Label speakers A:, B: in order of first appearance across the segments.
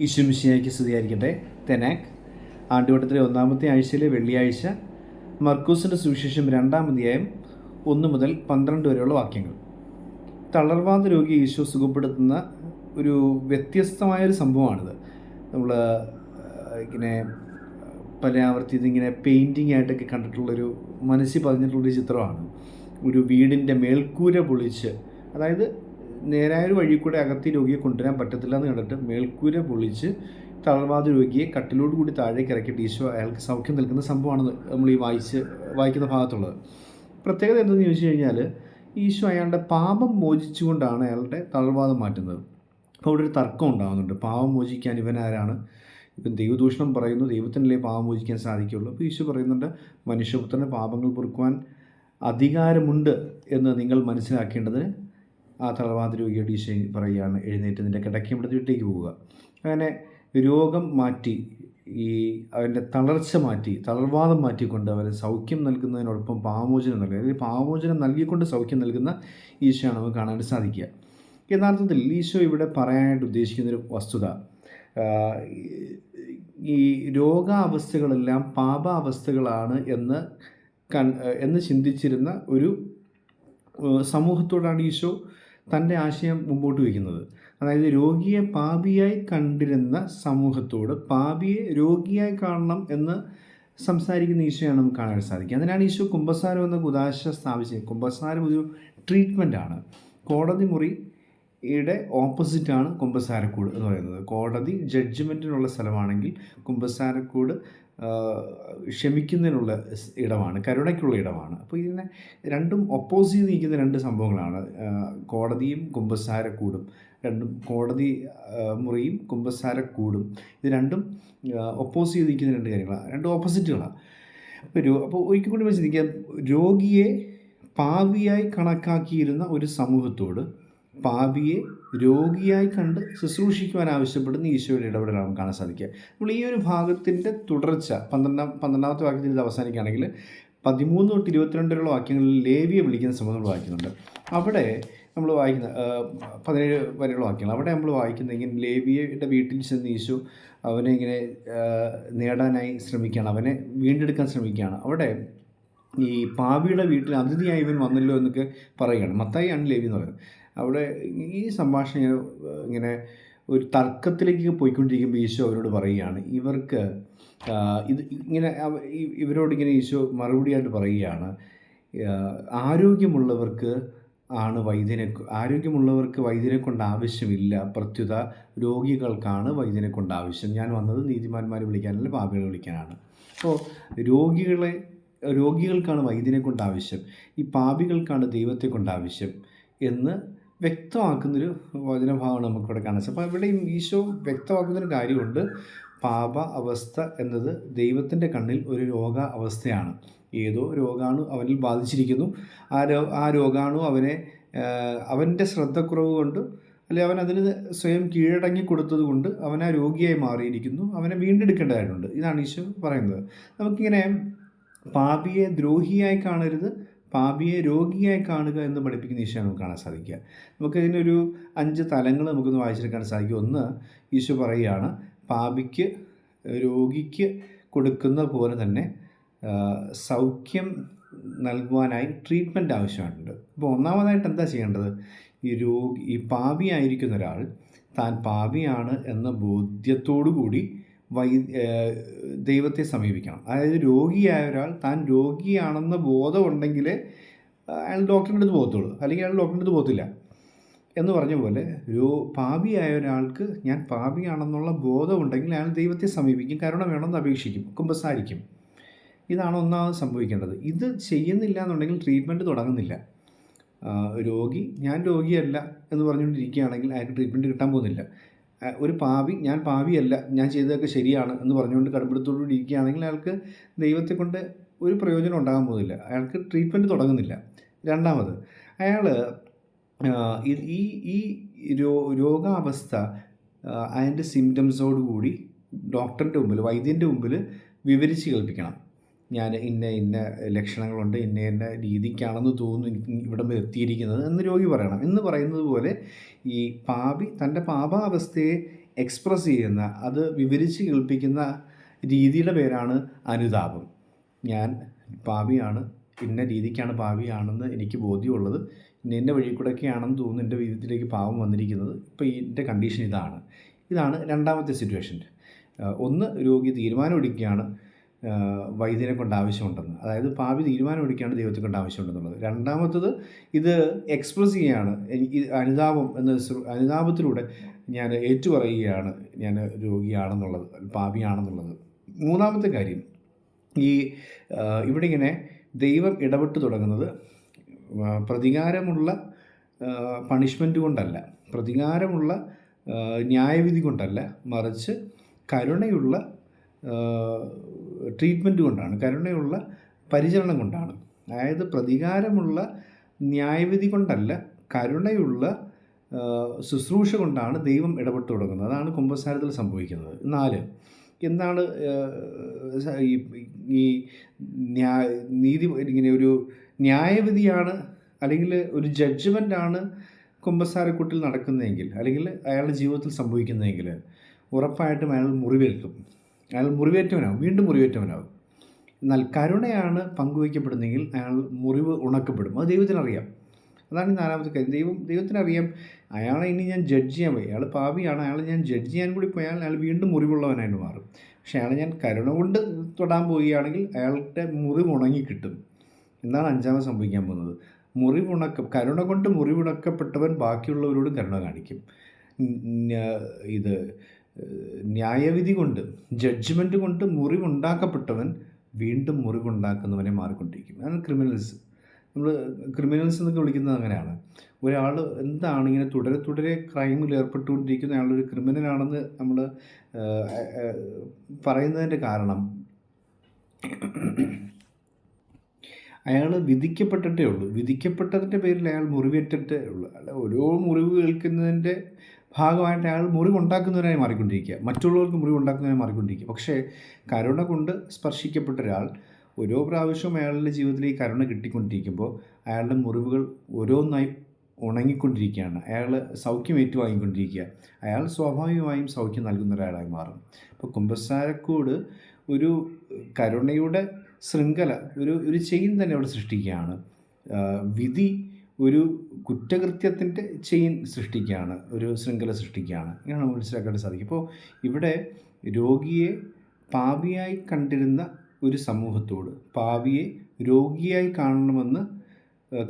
A: ഈശ്വമിശിയായിക്ക് സ്തുതിയായിരിക്കട്ടെ. തെനാക് ആണ്ടുവട്ടത്തിലെ ഒന്നാമത്തെ ആഴ്ചയിലെ വെള്ളിയാഴ്ച മർക്കൂസിന്റെ സുവിശേഷം രണ്ടാം അധ്യായം ഒന്ന് മുതൽ പന്ത്രണ്ട് വരെയുള്ള വാക്യങ്ങൾ. തളർവാദ രോഗി ഈശോ സുഖപ്പെടുത്തുന്ന ഒരു വ്യത്യസ്തമായൊരു സംഭവമാണിത്. നമ്മൾ ഇങ്ങനെ പല ആവർത്തി ഇതിങ്ങനെ പെയിന്റിങ് ആയിട്ടൊക്കെ കണ്ടിട്ടുള്ളൊരു മനസ്സിൽ പതിഞ്ഞിട്ടുള്ളൊരു ചിത്രമാണ്. ഒരു വീടിന്റെ മേൽക്കൂര പൊളിച്ച് അതായത് നേരായ ഒരു വഴി കൂടെ അകത്ത് രോഗിയെ കൊണ്ടുവരാൻ പറ്റത്തില്ല എന്ന് കണ്ടിട്ട് മേൽക്കൂര പൊളിച്ച് തളർവാദ രോഗിയെ കട്ടിലോട് കൂടി താഴേക്ക് ഇറക്കിയിട്ട് ഈശോ അയാൾക്ക് സൗഖ്യം നൽകുന്ന സംഭവമാണ് നമ്മൾ ഈ വായിച്ച് വായിക്കുന്ന ഭാഗത്തുള്ളത്. പ്രത്യേകത എന്തെന്ന് ചോദിച്ചു കഴിഞ്ഞാൽ ഈശോ അയാളുടെ പാപം മോചിച്ചുകൊണ്ടാണ് അയാളുടെ തളർവാദം മാറ്റുന്നത്. അപ്പോൾ അവിടെ ഒരു തർക്കം ഉണ്ടാകുന്നുണ്ട്. പാപം മോചിക്കാൻ ഇവൻ ആരാണ്? ഇപ്പം ദൈവദൂഷണം പറയുന്നു ദൈവത്തിനല്ലേ പാപം മോചിക്കാൻ സാധിക്കുള്ളൂ. അപ്പോൾ ഈശോ പറയുന്നുണ്ട് മനുഷ്യപുത്രന്റെ പാപങ്ങൾ പൊറുക്കുവാൻ അധികാരമുണ്ട് എന്ന് നിങ്ങൾ മനസ്സിലാക്കേണ്ടതിന് ആ തളർവാദ രോഗിയോട് ഈശോ പറയുകയാണ് എഴുന്നേറ്റ് നിന്റെ കിടക്കയുടെ വീട്ടിലേക്ക് പോവുക. അങ്ങനെ രോഗം മാറ്റി ഈ അവന്റെ തളർച്ച മാറ്റി തളർവാദം മാറ്റിക്കൊണ്ട് അവരെ സൗഖ്യം നൽകുന്നതിനോടൊപ്പം പാമോചനം നൽകുക. അതായത് പാമോചനം നൽകിക്കൊണ്ട് സൗഖ്യം നൽകുന്ന ഈശോയാണ് നമുക്ക് കാണാൻ സാധിക്കുക. യഥാർത്ഥത്തിൽ ഈശോ ഇവിടെ പറയാനായിട്ട് ഉദ്ദേശിക്കുന്നൊരു വസ്തുത ഈ രോഗാവസ്ഥകളെല്ലാം പാപാവസ്ഥകളാണ് എന്ന് കൺ എന്ന് ചിന്തിച്ചിരുന്ന ഒരു സമൂഹത്തോടാണ് ഈശോ തന്റെ ആശയം മുമ്പോട്ട് വയ്ക്കുന്നത്. അതായത് രോഗിയെ പാപിയായി കണ്ടിരുന്ന സമൂഹത്തോട് പാപിയെ രോഗിയായി കാണണം എന്ന് സംസാരിക്കുന്ന ഈശോയാണ് നമുക്ക് കാണാൻ സാധിക്കുക. അതിനാണ് ഈശോ കുംഭസാരം എന്ന കുദാശ സ്ഥാപിച്ചത്. കുംഭസാരം ഒരു ട്രീറ്റ്മെന്റാണ് കോടതി മുറി യുടെ ഓപ്പോസിറ്റാണ് കുമ്പസാരക്കൂട് എന്ന് പറയുന്നത്. കോടതി ജഡ്ജ്മെന്റിനുള്ള സ്ഥലമാണെങ്കിൽ കുമ്പസാരക്കൂട് ക്ഷമിക്കുന്നതിനുള്ള ഇടമാണ് കരുണയ്ക്കുള്ള ഇടമാണ്. അപ്പോൾ ഇതിനെ രണ്ടും ഒപ്പോസ് ചെയ്ത് നിൽക്കുന്ന രണ്ട് സംഭവങ്ങളാണ്. കോടതിയും കുമ്പസാരക്കൂടും. രണ്ടും കോടതി മുറിയും കുമ്പസാരക്കൂടും. ഇത് രണ്ടും ഒപ്പോസ് ചെയ്ത് നിൽക്കുന്ന രണ്ട് കാര്യങ്ങളാണ് രണ്ട് ഓപ്പോസിറ്റുകളാണ് അപ്പോൾ രോ അപ്പോൾ ഒരിക്കൽ കൂടി ചിന്തിക്കാം രോഗിയെ പാവിയായി കണക്കാക്കിയിരുന്ന ഒരു സമൂഹത്തോട് പാപിയെ രോഗിയായി കണ്ട് ശുശ്രൂഷിക്കുവാൻ ആവശ്യപ്പെടുന്ന ഈശോയുടെ ഇടപെടലാണ് കാണാൻ സാധിക്കുക. നമ്മൾ ഈ ഒരു ഭാഗത്തിന്റെ തുടർച്ച പന്ത്രണ്ടാം പന്ത്രണ്ടാമത്തെ വാക്യത്തിൽ ഇത് അവസാനിക്കുകയാണെങ്കിൽ പതിമൂന്ന് തൊട്ട് വരെയുള്ള വാക്യങ്ങളിൽ ലേവിയെ വിളിക്കുന്ന സംഭവം നമ്മൾ വായിക്കുന്നുണ്ട്. അവിടെ നമ്മൾ വായിക്കുന്ന പതിനേഴ് വരെയുള്ള വാക്യങ്ങൾ. അവിടെ നമ്മൾ വായിക്കുന്ന ഇങ്ങനെ ലേവിയുടെ വീട്ടിൽ ചെന്ന് ഈശോ അവനെ ഇങ്ങനെ നേടാനായി ശ്രമിക്കുകയാണ്. അവനെ വീണ്ടെടുക്കാൻ ശ്രമിക്കുകയാണ്. അവിടെ ഈ പാവിയുടെ വീട്ടിൽ അതിഥിയായി ഇവൻ വന്നല്ലോ എന്നൊക്കെ പറയുകയാണ്. മത്തായി ആണ് ലേവി എന്ന് പറയുന്നത്. അവിടെ ഈ സംഭാഷണം ഇങ്ങനെ ഇങ്ങനെ ഒരു തർക്കത്തിലേക്ക് പോയിക്കൊണ്ടിരിക്കുമ്പോൾ ഈശോ അവരോട് പറയുകയാണ് ഇവർക്ക് ഇത് ഇങ്ങനെ ഇവരോട് ഇങ്ങനെ ഈശോ മറുപടിയായിട്ട് പറയുകയാണ് ആരോഗ്യമുള്ളവർക്ക് ആണ് വൈദ്യനെ ആരോഗ്യമുള്ളവർക്ക് വൈദ്യനെ കൊണ്ട് ആവശ്യമില്ല പ്രത്യുത രോഗികൾക്കാണ് വൈദ്യനെ കൊണ്ട് ആവശ്യം. ഞാൻ വന്നത് നീതിമാന്മാരെ വിളിക്കാനല്ല പാപികളെ വിളിക്കാനാണ്. അപ്പോൾ രോഗികളെ രോഗികൾക്കാണ് വൈദ്യനെ കൊണ്ട് ആവശ്യം ഈ പാപികൾക്കാണ് ദൈവത്തെ കൊണ്ട് ആവശ്യം എന്ന് വ്യക്തമാക്കുന്നൊരു വചനഭാവമാണ് നമുക്കിവിടെ കാണാൻ അപ്പോൾ ഇവിടെയും ഈശോ വ്യക്തമാക്കുന്നൊരു കാര്യമുണ്ട്. പാപ അവസ്ഥ എന്നത് ദൈവത്തിന്റെ കണ്ണിൽ ഒരു രോഗ അവസ്ഥയാണ് ഏതോ രോഗാണു അവനിൽ ബാധിച്ചിരിക്കുന്നു. ആ രോ ആ രോഗാണു അവനെ അവന്റെ ശ്രദ്ധക്കുറവ് കൊണ്ട് അല്ലെ അവൻ അതിന് സ്വയം കീഴടങ്ങി കൊടുത്തത് കൊണ്ട് അവൻ ആ രോഗിയായി മാറിയിരിക്കുന്നു. അവനെ വീണ്ടെടുക്കേണ്ടതായിട്ടുണ്ട്. ഇതാണ് ഈശോ പറയുന്നത്. നമുക്കിങ്ങനെ പാപിയെ ദ്രോഹിയായി കാണരുത്. പാപിയെ രോഗിയായി കാണുക എന്ന് പഠിപ്പിക്കുന്ന ഈശോ നമുക്ക് കാണാൻ സാധിക്കുക. നമുക്ക് ഇതിനൊരു അഞ്ച് തലങ്ങൾ നമുക്കൊന്ന് വായിച്ചെടുക്കാൻ സാധിക്കും. ഒന്ന് ഈശോ പറയുകയാണ് പാപിക്ക് രോഗിക്ക് കൊടുക്കുന്ന പോലെ തന്നെ സൗഖ്യം നൽകുവാനായി ട്രീറ്റ്മെന്റ് ആവശ്യമായിട്ടുണ്ട് അപ്പോൾ ഒന്നാമതായിട്ട് എന്താ ചെയ്യേണ്ടത്? ഈ രോഗി ഈ പാപിയായിരിക്കുന്ന ഒരാൾ താൻ പാപിയാണ് എന്ന ബോധ്യത്തോടു കൂടി വൈ ദൈവത്തെ സമീപിക്കണം. അതായത് രോഗിയായ ഒരാൾ താൻ രോഗിയാണെന്ന ബോധമുണ്ടെങ്കിൽ അയാൾ ഡോക്ടറിന്റെ അടുത്ത് പോകത്തുള്ളൂ. അല്ലെങ്കിൽ അയാൾ ഡോക്ടറിന്റെ അടുത്ത് പോകത്തില്ല. എന്ന് പറഞ്ഞ പോലെ രോ പാപിയായ ഒരാൾക്ക് ഞാൻ പാപിയാണെന്നുള്ള ബോധമുണ്ടെങ്കിൽ അയാൾ ദൈവത്തെ സമീപിക്കും. കരുണ വേണമെന്ന് അപേക്ഷിക്കും. കുമ്പസാരിക്കും. ഇതാണ് ഒന്നാമത് സംഭവിക്കേണ്ടത്. ഇത് ചെയ്യുന്നില്ല എന്നുണ്ടെങ്കിൽ ട്രീറ്റ്മെന്റ് തുടങ്ങുന്നില്ല. രോഗി ഞാൻ രോഗിയല്ല എന്ന് പറഞ്ഞുകൊണ്ടിരിക്കുകയാണെങ്കിൽ അയാൾക്ക് ട്രീറ്റ്മെന്റ് കിട്ടാൻ പോകുന്നില്ല. ഒരു പാവി ഞാൻ പാവിയല്ല ഞാൻ ചെയ്തതൊക്കെ ശരിയാണ് എന്ന് പറഞ്ഞുകൊണ്ട് കടുംപിടുത്തോടുകൂടി ഇരിക്കുകയാണെങ്കിൽ അയാൾക്ക് ദൈവത്തെ കൊണ്ട് ഒരു പ്രയോജനം ഉണ്ടാകാൻ പോകുന്നില്ല. അയാൾക്ക് ട്രീറ്റ്മെന്റ് തുടങ്ങുന്നില്ല. രണ്ടാമത് അയാൾ ഈ ഈ രോ രോഗാവസ്ഥ അതിന്റെ സിംറ്റംസോടുകൂടി ഡോക്ടറിന്റെ മുമ്പിൽ വൈദ്യന്റെ മുമ്പിൽ വിവരിച്ച് കേൾപ്പിക്കണം. ഞാൻ ഇന്ന ഇന്ന ലക്ഷണങ്ങളുണ്ട് ഇന്ന ഇന്ന രീതിക്കാണെന്ന് തോന്നുന്നു ഇവിടം വരെ എത്തിയിരിക്കുന്നത് എന്ന് രോഗി പറയണം. എന്ന് പറയുന്നത് പോലെ ഈ പാപി തന്റെ പാപാവസ്ഥയെ എക്സ്പ്രസ് ചെയ്യുന്ന അത് വിവരിച്ച് കേൾപ്പിക്കുന്ന രീതിയുടെ പേരാണ് അനുതാപം. ഞാൻ പാപിയാണ് ഇന്ന രീതിക്കാണ് പാപിയാണെന്ന് എനിക്ക് ബോധ്യമുള്ളത്. ഇന്ന എന്റെ വഴി കൂടെയൊക്കെയാണെന്ന് തോന്നുന്നു എന്റെ ജീവിതത്തിലേക്ക് പാപം വന്നിരിക്കുന്നത്. ഇപ്പോൾ എന്റെ കണ്ടീഷൻ ഇതാണ്. ഇതാണ് രണ്ടാമത്തെ സിറ്റുവേഷൻ ഒന്ന് രോഗി തീരുമാനമെടുക്കുകയാണ്. വൈദ്യനെ കൊണ്ട് ആവശ്യമുണ്ടെന്ന്. അതായത് പാപി തീരുമാനമെടുക്കുകയാണ് ദൈവത്തെ കൊണ്ട് ആവശ്യമുണ്ടെന്നുള്ളത്. രണ്ടാമത്തത് ഇത് എക്സ്പ്രസ് ചെയ്യുകയാണ്. എനിക്ക് അനുതാപം എന്ന അനുതാപത്തിലൂടെ ഞാൻ ഏറ്റുപറയുകയാണ് ഞാൻ രോഗിയാണെന്നുള്ളത് പാപിയാണെന്നുള്ളത്. മൂന്നാമത്തെ കാര്യം ഈ ഇവിടെ ഇങ്ങനെ ദൈവം ഇടപെട്ട് തുടങ്ങുന്നത് പ്രതികാരമുള്ള പണിഷ്മെന്റ് കൊണ്ടല്ല പ്രതികാരമുള്ള ന്യായവിധി കൊണ്ടല്ല മറിച്ച് കരുണയുള്ള ട്രീറ്റ്മെന്റ് കൊണ്ടാണ് കരുണയുള്ള പരിചരണം കൊണ്ടാണ്. അതായത് പ്രതികാരമുള്ള ന്യായവിധി കൊണ്ടല്ല കരുണയുള്ള ശുശ്രൂഷ കൊണ്ടാണ് ദൈവം ഇടപെട്ട് തുടങ്ങുന്നത്. അതാണ് കുംഭസാരത്തിൽ സംഭവിക്കുന്നത്. നാല് എന്താണ് ഈ ന്യായ നീതി ഇങ്ങനെ ഒരു ന്യായവിധിയാണ് അല്ലെങ്കിൽ ഒരു ജഡ്ജ്മെന്റാണ് കുംഭസാരക്കൂട്ടിൽ നടക്കുന്നതെങ്കിൽ അല്ലെങ്കിൽ അയാളുടെ ജീവിതത്തിൽ സംഭവിക്കുന്നതെങ്കിൽ ഉറപ്പായിട്ടും അയാൾ മുറിവേൽക്കും. അയാൾ മുറിവേറ്റവനാവും വീണ്ടും മുറിവേറ്റവനാവും. എന്നാൽ കരുണയാണ് പങ്കുവയ്ക്കപ്പെടുന്നെങ്കിൽ അയാൾ മുറിവ് ഉണക്കപ്പെടും. അത് ദൈവത്തിനറിയാം. അതാണ് നാലാമത്തെ കാര്യം. ദൈവം ദൈവത്തിനറിയാം അയാളെ ഇനി ഞാൻ ജഡ്ജ് ചെയ്യാൻ പോയി അയാൾ പാപിയാണ്. അയാളെ ഞാൻ ജഡ്ജ് ചെയ്യാൻ കൂടി പോയാൽ അയാൾ വീണ്ടും മുറിവുള്ളവനായിട്ട് മാറും. പക്ഷേ അയാളെ ഞാൻ കരുണ കൊണ്ട് തൊടാൻ പോവുകയാണെങ്കിൽ അയാളുടെ മുറിവ് ഉണങ്ങി കിട്ടും. എന്നാണ് അഞ്ചാമത് സംഭവിക്കാൻ പോകുന്നത്. മുറിവുണക്ക കരുണ കൊണ്ട് മുറിവുണക്കപ്പെട്ടവൻ ബാക്കിയുള്ളവരോടും കരുണ കാണിക്കും. ഇത് ന്യായവിധി കൊണ്ട് ജഡ്ജ്മെന്റ് കൊണ്ട് മുറിവുണ്ടാക്കപ്പെട്ടവൻ വീണ്ടും മുറിവുണ്ടാക്കുന്നവനെ മാറിക്കൊണ്ടിരിക്കും. അതാണ് ക്രിമിനൽസ് നമ്മൾ ക്രിമിനൽസ് എന്നൊക്കെ വിളിക്കുന്നത് അങ്ങനെയാണ്. ഒരാൾ എന്താണ് ഇങ്ങനെ തുടരെ തുടരെ ക്രൈമിൽ ഏർപ്പെട്ടുകൊണ്ടിരിക്കുന്ന ആളൊരു ക്രിമിനലാണെന്ന് നമ്മൾ പറയുന്നതിന്റെ കാരണം അയാൾ വിധിക്കപ്പെട്ടിട്ടേ ഉള്ളൂ. വിധിക്കപ്പെട്ടതിന്റെ പേരിൽ അയാൾ മുറിവേറ്റിട്ടേ ഉള്ളൂ. അല്ല ഓരോ മുറിവ് കേൾക്കുന്നതിന്റെ ഭാഗമായിട്ട് അയാൾ മുറിവുണ്ടാക്കുന്നവരായി മാറിക്കൊണ്ടിരിക്കുക. മറ്റുള്ളവർക്ക് മുറിവുണ്ടാക്കുന്നവരായി മാറിക്കൊണ്ടിരിക്കുക. പക്ഷേ കരുണ കൊണ്ട് സ്പർശിക്കപ്പെട്ട ഒരാൾ ഓരോ പ്രാവശ്യവും അയാളുടെ ജീവിതത്തിൽ ഈ കരുണ കിട്ടിക്കൊണ്ടിരിക്കുമ്പോൾ അയാളുടെ മുറിവുകൾ ഓരോന്നായി ഉണങ്ങിക്കൊണ്ടിരിക്കുകയാണ്. അയാൾ സൗഖ്യം ഏറ്റുവാങ്ങിക്കൊണ്ടിരിക്കുക. അയാൾ സ്വാഭാവികമായും സൗഖ്യം നൽകുന്ന ഒരാളായി മാറും. ഇപ്പോൾ കുമ്പസാരക്കൂട് ഒരു കരുണയുടെ ശൃംഖല ഒരു ഒരു ചെയിൻ തന്നെ അവിടെ സൃഷ്ടിക്കുകയാണ്. വിധി ഒരു കുറ്റകൃത്യത്തിന്റെ ചെയിൻ സൃഷ്ടിക്കുകയാണ് ഒരു ശൃംഖല സൃഷ്ടിക്കുകയാണ്. ഇങ്ങനെയാണ് മനസ്സിലാക്കാൻ സാധിക്കും. ഇപ്പോൾ ഇവിടെ രോഗിയെ പാവിയായി കണ്ടിരുന്ന ഒരു സമൂഹത്തോട് പാവിയെ രോഗിയായി കാണണമെന്ന്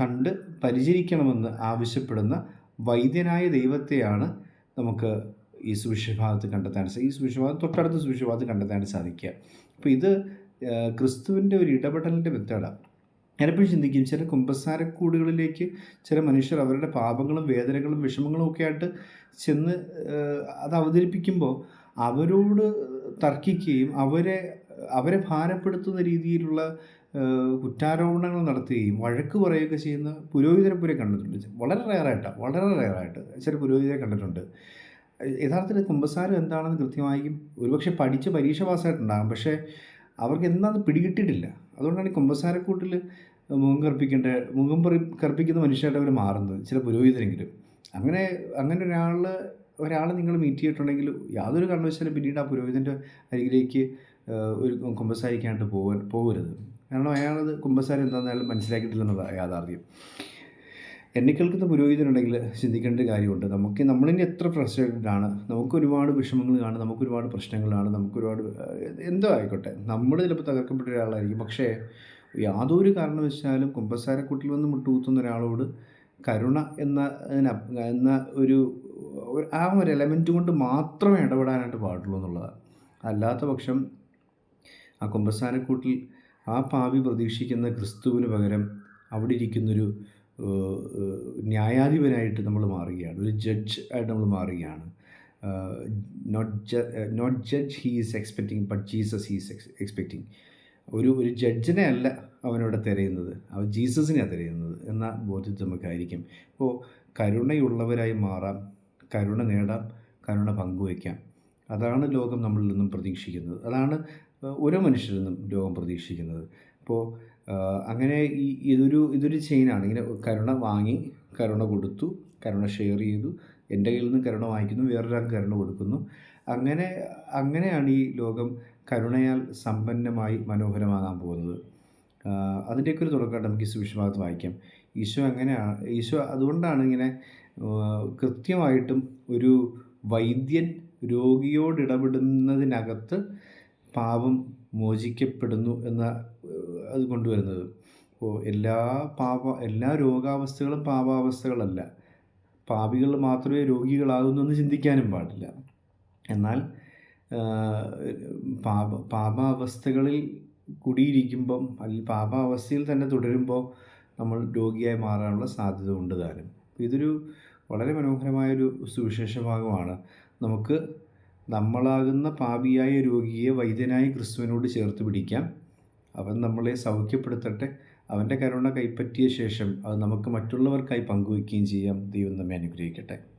A: കണ്ട് പരിചരിക്കണമെന്ന് ആവശ്യപ്പെടുന്ന വൈദ്യനായ ദൈവത്തെയാണ് നമുക്ക് ഈ സുവിശ്വഭാഗത്ത് കണ്ടെത്താൻ ഈ സുവിശ്വഭാഗം തൊട്ടടുത്ത സുവിശ്വഭാഗത്ത് കണ്ടെത്താൻ സാധിക്കുക. അപ്പോൾ ഇത് ക്രിസ്തുവിന്റെ ഒരു ഇടപെടലിന്റെ മെത്തേഡാണ്. ഞാനെപ്പോഴും ചിന്തിക്കും. ചില കുമ്പസാരക്കൂടുകളിലേക്ക് ചില മനുഷ്യർ അവരുടെ പാപങ്ങളും വേദനകളും വിഷമങ്ങളും ഒക്കെ ആയിട്ട് ചെന്ന് അത് അവതരിപ്പിക്കുമ്പോൾ അവരോട് തർക്കിക്കുകയും അവരെ അവരെ ഭാരപ്പെടുത്തുന്ന രീതിയിലുള്ള കുറ്റാരോപണങ്ങൾ നടത്തുകയും വഴക്ക് പറയുകയൊക്കെ ചെയ്യുന്ന പുരോഹിതരെ പോലെ കണ്ടിട്ടുണ്ട്. വളരെ റയറായിട്ടാണ് വളരെ റയറായിട്ട് ചില പുരോഹിതരെ കണ്ടിട്ടുണ്ട്. യഥാർത്ഥത്തിൽ കുമ്പസാരം എന്താണെന്ന് കൃത്യമായും ഒരുപക്ഷെ പഠിച്ച് പരീക്ഷ പാസ്സായിട്ടുണ്ടാകും. പക്ഷേ അവർക്ക് എന്താണെന്ന് പിടികിട്ടിയിട്ടില്ല. അതുകൊണ്ടാണ് ഈ കുമ്പസാരക്കൂട്ടിൽ മുഖം കറുപ്പിക്കേണ്ട മുഖം പറി കറുപ്പിക്കുന്ന മനുഷ്യരായിട്ട് അവർ മാറുന്നത് ചില പുരോഹിതരെങ്കിലും. അങ്ങനെ അങ്ങനെ ഒരാൾ ഒരാൾ നിങ്ങൾ മീറ്റ് ചെയ്തിട്ടുണ്ടെങ്കിൽ യാതൊരു കാരണവശാലും പിന്നീട് ആ പുരോഹിതന്റെ അരികിലേക്ക് ഒരു കുമ്പസാരിക്കാനായിട്ട് പോകാൻ പോകരുത് കാരണം അയാളത് കുമ്പസാരം എന്താണെന്ന് അയാൾ മനസ്സിലാക്കിയിട്ടില്ലെന്നുള്ള യാഥാർത്ഥ്യം. എന്നെ കേൾക്കുന്ന പുരോഹിതനുണ്ടെങ്കിൽ ചിന്തിക്കേണ്ട കാര്യമുണ്ട്. നമുക്ക് നമ്മളിനി എത്ര ഫ്രസ്ട്രേറ്റഡ് ആണ്. നമുക്ക് ഒരുപാട് വിഷമങ്ങൾ കാണും. നമുക്ക് ഒരുപാട് പ്രശ്നങ്ങളാണ് നമുക്ക് ഒരുപാട് എന്തോ ആയിക്കോട്ടെ. നമ്മൾ ചിലപ്പോൾ തകർക്കപ്പെട്ട ഒരാളായിരിക്കും. പക്ഷേ യാതൊരു കാരണവശാലും കുമ്പസാരക്കൂട്ടിൽ വന്ന് മുട്ടുകൂത്തുന്ന ഒരാളോട് കരുണ എന്ന എന്ന ഒരു ആ ഒരു എലമെന്റ് കൊണ്ട് മാത്രമേ ഇടപെടാനായിട്ട് പാടുള്ളൂ എന്നുള്ളതാണ്. അല്ലാത്ത പക്ഷം ആ കുമ്പസാരക്കൂട്ടിൽ ആ പാവി പ്രതീക്ഷിക്കുന്ന ക്രിസ്തുവിന് പകരം അവിടെ ഇരിക്കുന്നൊരു ന്യായാധിപനായിട്ട് നമ്മൾ മാറുകയാണ്. ഒരു ജഡ്ജ് ആയിട്ട് നമ്മൾ മാറുകയാണ്. നോട്ട് ജ not judge he is expecting but Jesus he is expecting ഒരു ഒരു ജഡ്ജിനെ അല്ല അവനവിടെ തിരയുന്നത്. അവൻ ജീസസിനെ തിരയുന്നത് എന്ന ബോധ്യത്തിൽ നമുക്കായിരിക്കും. അപ്പോൾ കരുണയുള്ളവരായി മാറാം കരുണ നേടാം കരുണ പങ്കുവയ്ക്കാം. അതാണ് ലോകം നമ്മളിൽ നിന്നും പ്രതീക്ഷിക്കുന്നത്. അതാണ് ഓരോ മനുഷ്യരിൽ നിന്നും ലോകം പ്രതീക്ഷിക്കുന്നത്. അപ്പോൾ അങ്ങനെ ഈ ഇതൊരു ഇതൊരു ചെയിനാണ്. ഇങ്ങനെ കരുണ വാങ്ങി കരുണ കൊടുത്തു കരുണ ഷെയർ ചെയ്തു. എന്റെ കയ്യിൽ നിന്ന് കരുണ വാങ്ങിക്കുന്നു വേറൊരാൾക്ക് കരുണ കൊടുക്കുന്നു. അങ്ങനെ അങ്ങനെയാണ് ഈ ലോകം കരുണയാൽ സമ്പന്നമായി മനോഹരമാകാൻ പോകുന്നത്. അതിന്റെയൊക്കെ ഒരു തുടക്കമായിട്ട് നമുക്ക് ഈ സുവിശേഷഭാഗത്ത് വായിക്കാം. ഈശോ അങ്ങനെയാണ് ഈശോ അതുകൊണ്ടാണ് ഇങ്ങനെ കൃത്യമായിട്ടും ഒരു വൈദ്യൻ രോഗിയോട് ഇടപെടുന്നതിനകത്ത് പാപം മോചിക്കപ്പെടുന്നു എന്ന അത് കൊണ്ടുവരുന്നത്. അപ്പോൾ എല്ലാ പാപ എല്ലാ രോഗാവസ്ഥകളും പാപാവസ്ഥകളല്ല. പാപികൾ മാത്രമേ രോഗികളാകുന്നു എന്ന് ചിന്തിക്കാനും പാടില്ല. എന്നാൽ പാപ പാപാവസ്ഥകളിൽ കുടിയിരിക്കുമ്പം അല്ലെങ്കിൽ പാപാവസ്ഥയിൽ തന്നെ തുടരുമ്പോൾ നമ്മൾ രോഗിയായി മാറാനുള്ള സാധ്യത ഉണ്ട് താനും. ഇതൊരു വളരെ മനോഹരമായൊരു സുവിശേഷ ഭാഗമാണ് നമുക്ക് നമ്മളാകുന്ന പാപിയായ രോഗിയെ വൈദ്യനായ ക്രിസ്തുവിനോട് ചേർത്ത് പിടിക്കാം. അവൻ നമ്മളെ സൗഖ്യപ്പെടുത്തട്ടെ. അവന്റെ കരുണ കൈപ്പറ്റിയ ശേഷം അത് നമുക്ക് മറ്റുള്ളവർക്കായി പങ്കുവയ്ക്കുകയും ചെയ്യാം. ദൈവം നമ്മെ അനുഗ്രഹിക്കട്ടെ.